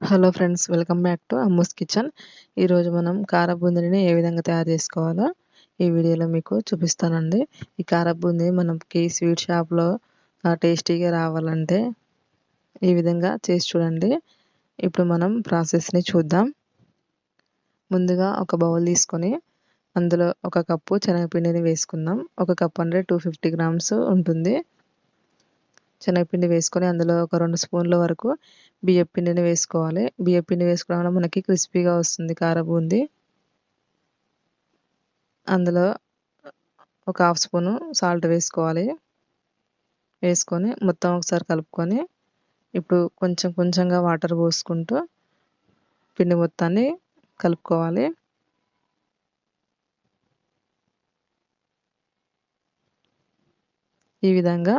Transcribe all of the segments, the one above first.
Hello friends welcome back to Ammu's kitchen. ఈరోజు మనం కార బూందీని ఏ విధంగా తయారు చేసుకోవాలో ఈ వీడియోలో మీకు చూపిస్తానండి. ఈ కార బూందీ మనకి స్వీట్ షాప్లో టేస్టీగా రావాలంటే ఈ విధంగా చేసి చూడండి. ఇప్పుడు మనం ప్రాసెస్ని చూద్దాం. ముందుగా ఒక బౌల్ తీసుకొని అందులో ఒక కప్పు శనగపిండిని వేసుకుందాం. ఒక కప్ అంటే టూ ఫిఫ్టీ గ్రామ్స్ ఉంటుంది. శనగపిండి వేసుకొని అందులో ఒక రెండు స్పూన్ల వరకు బియ్యం పిండిని వేసుకోవాలి. బియ్యం పిండి వేసుకోవడం వల్ల మనకి క్రిస్పీగా వస్తుంది కార బూందీ అందులో ఒక హాఫ్ స్పూను సాల్ట్ వేసుకోవాలి. వేసుకొని మొత్తం ఒకసారి కలుపుకొని ఇప్పుడు కొంచెం కొంచెంగా వాటర్ పోసుకుంటూ పిండి మొత్తాన్ని కలుపుకోవాలి. ఈ విధంగా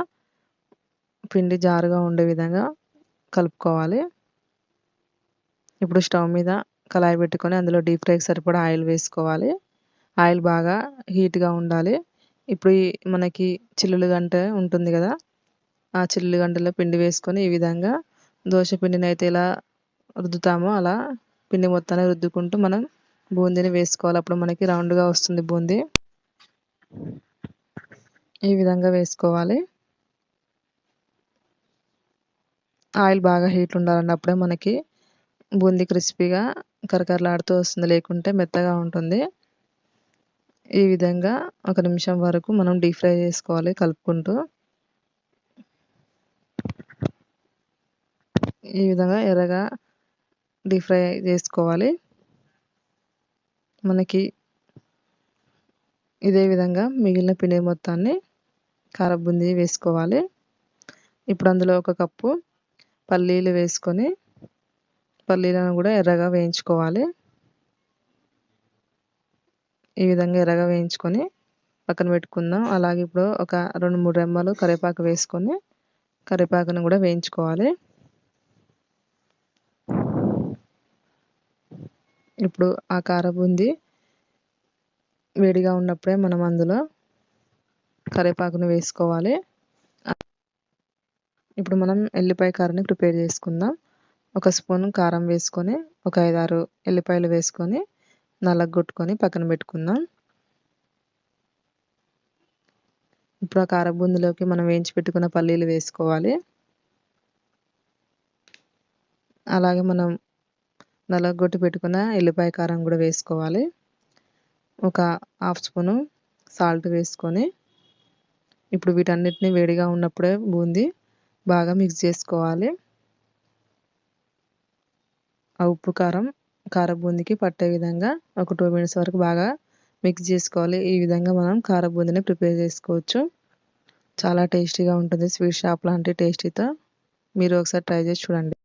పిండి జారుగా ఉండే విధంగా కలుపుకోవాలి. ఇప్పుడు స్టవ్ మీద కళాయి పెట్టుకొని అందులో డీప్ ఫ్రైకి సరిపడా ఆయిల్ వేసుకోవాలి. ఆయిల్ బాగా హీట్గా ఉండాలి. ఇప్పుడు మనకి చిల్లులు గంట ఉంటుంది కదా ఆ చిల్లులు గంటలో పిండి వేసుకొని ఈ విధంగా దోశ పిండిని అయితే ఎలా రుద్దుతామో అలా పిండి మొత్తాన్ని రుద్దుకుంటూ మనం బూందీని వేసుకోవాలి. అప్పుడు మనకి రౌండ్గా వస్తుంది బూందీ. ఈ విధంగా వేసుకోవాలి. ఆయిల్ బాగా హీట్ ఉండాలన్నప్పుడే మనకి బూందీ క్రిస్పీగా కరకరలాడుతూ వస్తుంది లేకుంటే మెత్తగా ఉంటుంది. ఈ విధంగా ఒక నిమిషం వరకు మనం డీప్ ఫ్రై చేసుకోవాలి కలుపుకుంటూ. ఈ విధంగా ఎర్రగా డీప్ ఫ్రై చేసుకోవాలి. మనకి ఇదే విధంగా మిగిలిన పిండి మొత్తాన్ని కారబుంది వేసుకోవాలి. ఇప్పుడు అందులో ఒక కప్పు పల్లీలు వేసుకొని పల్లీలను కూడా ఎర్రగా వేయించుకోవాలి. ఈ విధంగా ఎర్రగా వేయించుకొని పక్కన పెట్టుకుందాం. అలాగే ఇప్పుడు ఒక రెండు మూడు రెమ్మలు కరివేపాకు వేసుకొని కరివేపాకును కూడా వేయించుకోవాలి. ఇప్పుడు ఆ కారబుంది వేడిగా ఉన్నప్పుడే మనం అందులో కరివేపాకును వేసుకోవాలి. ఇప్పుడు మనం ఎల్లిపాయ కారాన్ని ప్రిపేర్ చేసుకుందాం. ఒక స్పూన్ కారం వేసుకొని ఒక ఐదారు ఎల్లిపాయలు వేసుకొని నల్లగొట్టుకొని పక్కన పెట్టుకుందాం. ఇప్పుడు ఆ కార మనం వేయించి పెట్టుకున్న పల్లీలు వేసుకోవాలి. అలాగే మనం నలగొట్టి పెట్టుకున్న ఎల్లిపాయ కారం కూడా వేసుకోవాలి. ఒక హాఫ్ స్పూను సాల్ట్ వేసుకొని ఇప్పుడు వీటన్నిటిని వేడిగా ఉన్నప్పుడే బూందీ బాగా మిక్స్ చేసుకోవాలి. ఆ ఉప్పు కారం కారబూందికి పట్టే విధంగా ఒక టూ మినిట్స్ వరకు బాగా మిక్స్ చేసుకోవాలి. ఈ విధంగా మనం కార బూందిని ప్రిపేర్ చేసుకోవచ్చు. చాలా టేస్టీగా ఉంటుంది. స్వీట్ షాప్ లాంటి టేస్టీతో మీరు ఒకసారి ట్రై చేసి చూడండి.